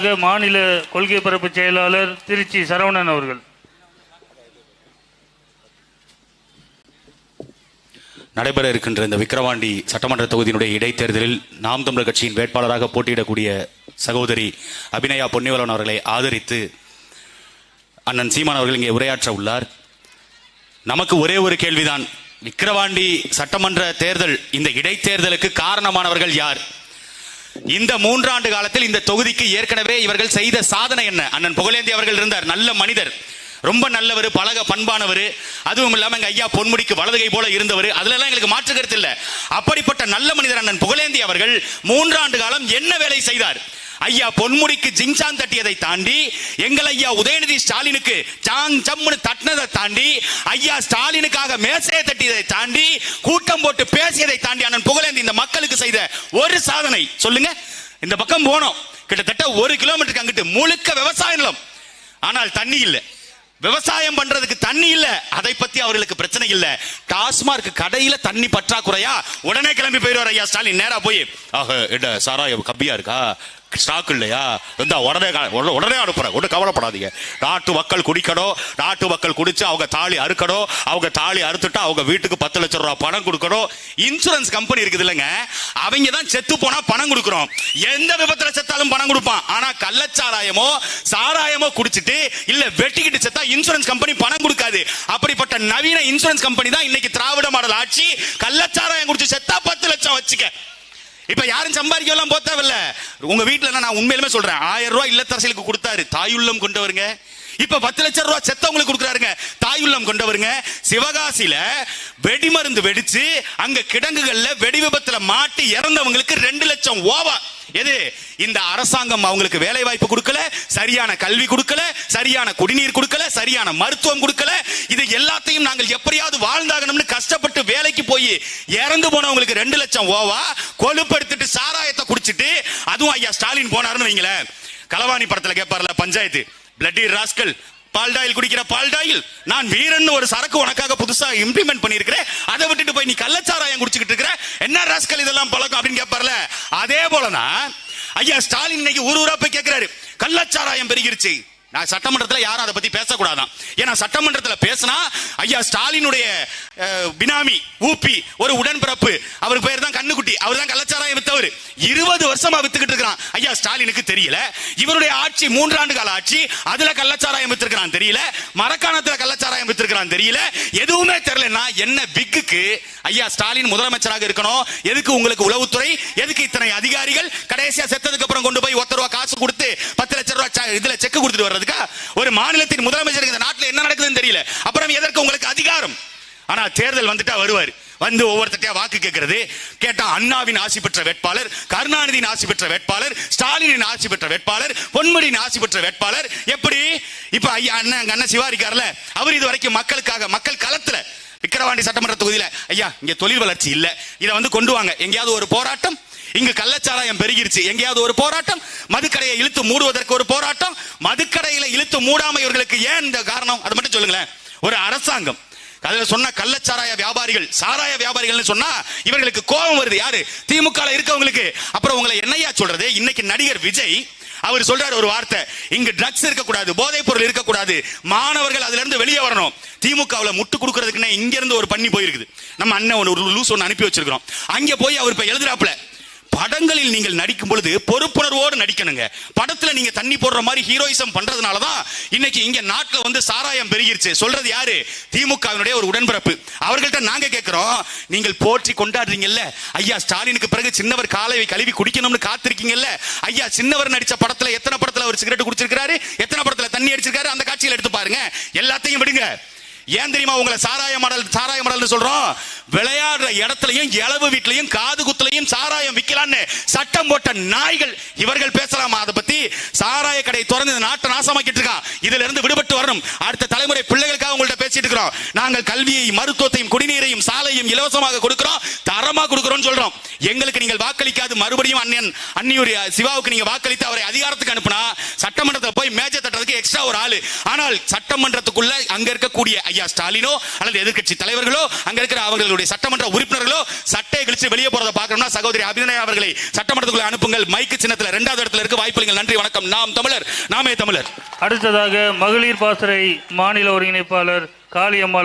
மாநில கொள்கை பரப்பு செயலாளர் திருச்சி சரவணன் அவர்கள். நடைபெற இருக்கின்ற இந்த விக்கிரவாண்டி சட்டமன்ற தொகுதியினுடைய இடைத்தேர்தலில் நாம் தமிழர் கட்சியின் வேட்பாளராக போட்டியிடக்கூடிய சகோதரி அபிநயா பொன்னிவலன் அவர்களை ஆதரித்து அண்ணன் சீமான் அவர்கள் இங்கே உரையாற்ற உள்ளார். நமக்கு ஒரே ஒரு கேள்விதான். விக்கிரவாண்டி சட்டமன்ற தேர்தல் இந்த இடைத்தேர்தலுக்கு காரணமானவர்கள் யார்? இந்த மூன்றாண்டு காலத்தில் இந்த தொகுதிக்கு ஏற்கனவே இவர்கள் செய்த சாதனை என்ன? அண்ணன் புகழேந்தி அவர்கள் இருந்தார். நல்ல மனிதர். ரொம்ப நல்லவர் பழக பண்பானவர். அதுவும் இல்லாமல் எங்க ஐயா பொன்முடிக்கு வலதுகை போல இருந்தவர். அதுலலாம் எங்களுக்கு மாற்று கருத்து இல்லை. அப்படிப்பட்ட நல்ல மனிதர் அண்ணன் புகழேந்தி அவர்கள் மூன்றாண்டு காலம் என்ன வேலை செய்தார்? ஐயா பொன்முடிக்கு ஜிங்சான் தட்டியதை தாண்டி எங்கள் ஐயா உதயநிதி ஸ்டாலினுக்கு சாங் சம்னு தட்டினதை தாண்டி ஐயா ஸ்டாலினுக்காக மேசையை தட்டியதை தாண்டி கூட்டம் போட்டு பேசியதை தாண்டி அண்ணன் புகழேந்தி இந்த மக்களுக்கு செய்த ஒரு சாதனை. சொல்லுங்க. இந்த பக்கம் போனோம். கிட்டத்தட்ட ஒரு கிலோமீட்டருக்கு அங்கிட்டு முழுக்க விவசாய நிலம். ஆனால் தண்ணி இல்லை. விவசாயம் பண்றதுக்கு தண்ணி இல்ல. அதை பத்தி அவர்களுக்கு பிரச்சனை இல்ல. டாஸ்மார்க் கடையில தண்ணி பற்றாக்குறையா? உடனே கிளம்பி போயிடுவார் ஐயா ஸ்டாலின். நேரா போய் ஆக சாராயம் கப்பியா இருக்கா? ஸ்டாக் இல்லையா? இருந்தால் உடனே உடனே- உடனே அனுப்புறேன். ஒன்றும் கவலைப்படாதீங்க. நாட்டு மக்கள் குடிக்கணும். நாட்டு மக்கள் குடிச்சு அவங்க தாலி அறுக்கணும். அவங்க தாலி அறுத்துட்டு அவங்க வீட்டுக்கு பத்து லட்சம் ரூபா பணம் கொடுக்கணும். இன்சூரன்ஸ் கம்பெனி இருக்குது இல்லைங்க. அவங்க தான் செத்து போனா பணம் கொடுக்குறோம் எந்த விபத்துல செத்தாலும் பணம் கொடுப்பான். ஆனா கள்ளச்சாராயமோ சாராயமோ குடிச்சிட்டு இல்ல வெட்டிக்கிட்டு செத்தா இன்சூரன்ஸ் கம்பெனி பணம் கொடுக்காது. அப்படிப்பட்ட நவீன இன்சூரன்ஸ் கம்பெனி தான் இன்னைக்கு திராவிட மாடல் ஆட்சி. கள்ளச்சாராயம் குடிச்சு செத்தா பத்து லட்சம் வச்சுக்க. இப்ப யாரும் சம்பாதிக்க எல்லாம் போக தேவையில்ல. உங்க வீட்டுல நான் உண்மையிலுமே சொல்றேன். ஆயிரம் ரூபாய் இல்லத்தரசிகளுக்கு கொடுத்தாரு. தாயுள்ளம் கொண்டவருங்க. இப்ப பத்து லட்சம் ரூபாய் செத்தவங்களுக்கு கொடுக்குறாருங்க. தாயுள்ளம் கொண்டவருங்க. சிவகாசியில வெடிமருந்து வெடிச்சு அங்க கிடங்குகள்ல வெடி விபத்துல மாட்டி இறந்தவங்களுக்கு ரெண்டு லட்சம் ஓவா. எது? இந்த அரசாங்கம் அவங்களுக்கு வேலை வாய்ப்பு கொடுக்கல சரியான கல்வி கொடுக்கல சரியான குடிநீர் கொடுக்கல சரியான மருத்துவம் கொடுக்கல. இது எல்லாத்தையும் நாங்கள் எப்படியாவது வாழ்ந்தாகணும்னு கஷ்டப்பட்டு வேலைக்கு போய் இறந்து போனவங்களுக்கு ரெண்டு லட்சம் ஓவா கொழுப்படுத்திட்டு சாராயத்தை குடிச்சிட்டு அதுவும் ஐயா ஸ்டாலின் போனாருன்னு வைங்களேன். களவாணி படத்துல கேட்பார்ல பஞ்சாயத்து பிளட்டி ராஸ்கல் பால்டாயில் குடிக்கிற பால்டாயில் நான் வீரன் ஒரு சரக்கு உனக்காக புதுசா இம்ப்ளிமெண்ட் பண்ணிருக்கிறேன் அதை விட்டுட்டு போய் நீ கள்ளச்சாராயம் குடிச்சுக்கிட்டு இருக்கிற என்ன ராஸ்கல் இதெல்லாம் பழக்கம்? அப்படின்னு கேட்பார்ல. அதே போலதான் ஐயா ஸ்டாலின் இன்னைக்கு ஊர் ஊரா போய் கேட்கிறாரு கள்ளச்சாராயம் பெருகிருச்சு. நான் சட்டமன்றத்துல யாரும் அதை பத்தி பேச பேசக்கூடாதான். ஏன்னா சட்டமன்றத்தில் பேசினா ஐயா ஸ்டாலினுடைய பினாமி ஊப்பி ஒரு உடன்பிறப்பு அவருக்கு பேர் தான் கண்ணுக்குட்டி அவர் தான் கள்ளச்சாராயம் வித்தவர். இருபது வருஷமா வித்துக்கிட்டு இருக்கிறான். ஐயா ஸ்டாலினுக்கு தெரியல. இவருடைய ஆட்சி மூன்றாண்டு கால ஆட்சி அதுல கள்ளச்சாராயம் வித்திருக்கிறான் தெரியல. மரக்காணத்துல கள்ளச்சாராயம் வித்திருக்கிறான் தெரியல. எதுவுமே தெரியலன்னா என்ன பிக்குக்கு ஐயா ஸ்டாலின் முதலமைச்சராக இருக்கணும். எதுக்கு உங்களுக்கு உளவுத்துறை? எதுக்கு இத்தனை அதிகாரிகள்? கடைசியா செத்ததுக்கு அப்புறம் கொண்டு போய் ஒத்த ரூபா காசு கொடுத்து பத்து லட்சம் ரூபாய் இதுல செக் கொடுத்துட்டு வர்றதுக்கா? ஒரு மாநிலத்தின் முதலமைச்சருக்கு இந்த நாட்டில் என்ன நடக்குதுன்னு தெரியல. அப்புறம் எதற்கு உங்களுக்கு அதிகாரம்? ஆனா தேர்தல் வந்துட்டா வருவார். வந்து ஒவ்வொருத்தையா வாக்கு கேட்கறது கேட்டா அண்ணாவின் ஆசி பெற்ற வேட்பாளர் கருணாநிதியின் ஆசி பெற்ற வேட்பாளர் ஸ்டாலினின் ஆசி பெற்ற வேட்பாளர் பொன்முடியின் ஆசி பெற்ற வேட்பாளர். எப்படி? இப்ப ஐயா அண்ணன் அண்ணன் சிவா இருக்கார்ல அவர் இது வரைக்கும் மக்களுக்காக மக்கள் களத்துல விக்கிரவாண்டி சட்டமன்ற தொகுதியில ஐயா இங்க தொழில் வளர்ச்சி இல்ல. இதை வந்து கொண்டு வாங்க. எங்கேயாவது ஒரு போராட்டம் இங்கு கள்ளச்சாராயம் பெருகிருச்சு. எங்கேயாவது ஒரு போராட்டம் மதுக்கடையை இழுத்து மூடுவதற்கு ஒரு போராட்டம் மதுக்கடையில இழுத்து மூடாம இவர்களுக்கு ஏன் இந்த காரணம்? அது மட்டும் சொல்லுங்களேன். ஒரு அரசாங்கம் அதுல சொன்ன கள்ளச்சாராய வியாபாரிகள் சாராய வியாபாரிகள்னு சொன்னா இவர்களுக்கு கோபம் வருது. யாரு? திமுக இருக்கவங்களுக்கு. அப்புறம் உங்களை என்னையா சொல்றது? இன்னைக்கு நடிகர் விஜய் அவர் சொல்றாரு ஒரு வார்த்தை. இங்க ட்ரக்ஸ் இருக்கக்கூடாது போதைப் பொருள் இருக்கக்கூடாது. மாணவர்கள் அதுல இருந்து வெளியே வரணும். திமுகவுல முட்டு கொடுக்கறதுக்குன்னா இங்க இருந்து ஒரு பண்ணி போயிருக்குது. நம்ம அண்ணன் ஒரு லூஸ் ஒன்று அனுப்பி வச்சிருக்கிறோம். அங்க போய் அவர் இப்ப எழுதுறாப்புல படங்களில் நீங்கள் நடிக்கும் பொழுது பொறுப்புணர்வோடு நடிக்கணுங்க. படத்துல நீங்க தண்ணி போடுற மாதிரி ஹீரோயிசம் பண்றதுனால தான் இன்னைக்கு இங்க நாட்டில் வந்து சாராயம் பெருகிருச்சு. சொல்றது யாரு? திமுகவினுடைய ஒரு உடன்பிறப்பு. அவர்கள்ட்ட நாங்க கேட்கிறோம் நீங்கள் போற்றி கொண்டாடுறீங்கல்ல? ஐயா ஸ்டாலினுக்கு பிறகு சின்னவர் காலை கழுவி குடிக்கணும்னு காத்திருக்கீங்கல்ல? ஐயா சின்னவர் நடிச்ச படத்துல எத்தனை படத்துல அவர் சிகரெட் குடிச்சிருக்காரு எத்தனை படத்துல தண்ணி அடிச்சிருக்காரு? அந்த காட்சியில் எடுத்து பாருங்க. எல்லாத்தையும் விடுங்க. ஏன் தெரியுமா உங்களை சாராய மாடல் சாராய மடல்னு சொல்றோம்? விளையாடுற இடத்துலையும் இளவு வீட்லையும் காது குத்துலையும் சாராயம் விற்கலான்னு சட்டம் போட்ட நாய்கள் இவர்கள் பேசலாமா? அதை பத்தி சாராய கடை திறந்து இந்த நாட்டை நாசமாக்கிட்டு இருக்கான் இதுல இருந்து விடுபட்டு வரணும். அடுத்த தலைமுறை பிள்ளைகளுக்காக உங்கள்ட்ட பேசிட்டு இருக்கிறோம். நாங்கள் கல்வியை மருத்துவத்தையும் குடிநீரையும் சாலையும் இலவசமாக கொடுக்கிறோம். தரமா கொடுக்கிறோம் சொல்றோம். எங்களுக்கு நீங்கள் வாக்களிக்காது. மறுபடியும் அண்ணன் அன்னியூர் சிவாவுக்கு நீங்க வாக்களித்து அவரை அதிகாரத்துக்கு அனுப்புனா சட்டமன்றத்தை போய் மேஜை தட்டுறதுக்கு எக்ஸ்ட்ரா ஒரு ஆளு. ஆனால் சட்டமன்றத்துக்குள்ள அங்க இருக்கக்கூடிய ஐயா ஸ்டாலினோ அல்லது எதிர்க்கட்சி தலைவர்களோ அங்க இருக்கிற அவர்களுடைய சட்டமன்ற உறுப்பினர்களோ சட்டையை கிழிச்சு வெளியே போறதை பார்க்கணும்னா சகோதரி அபிநயா அவர்களை சட்டமன்றத்துக்குள்ள அனுப்புங்கள். மைக்கு சின்னத்துல ரெண்டாவது இடத்துல இருக்க. வாய்ப்பு நன்றி வணக்கம். நாம் தமிழர் நாமே தமிழர். அடுத்ததாக மகளிர் பாசறை மாநில ஒருங்கிணைப்பாளர் காளியம்மாள்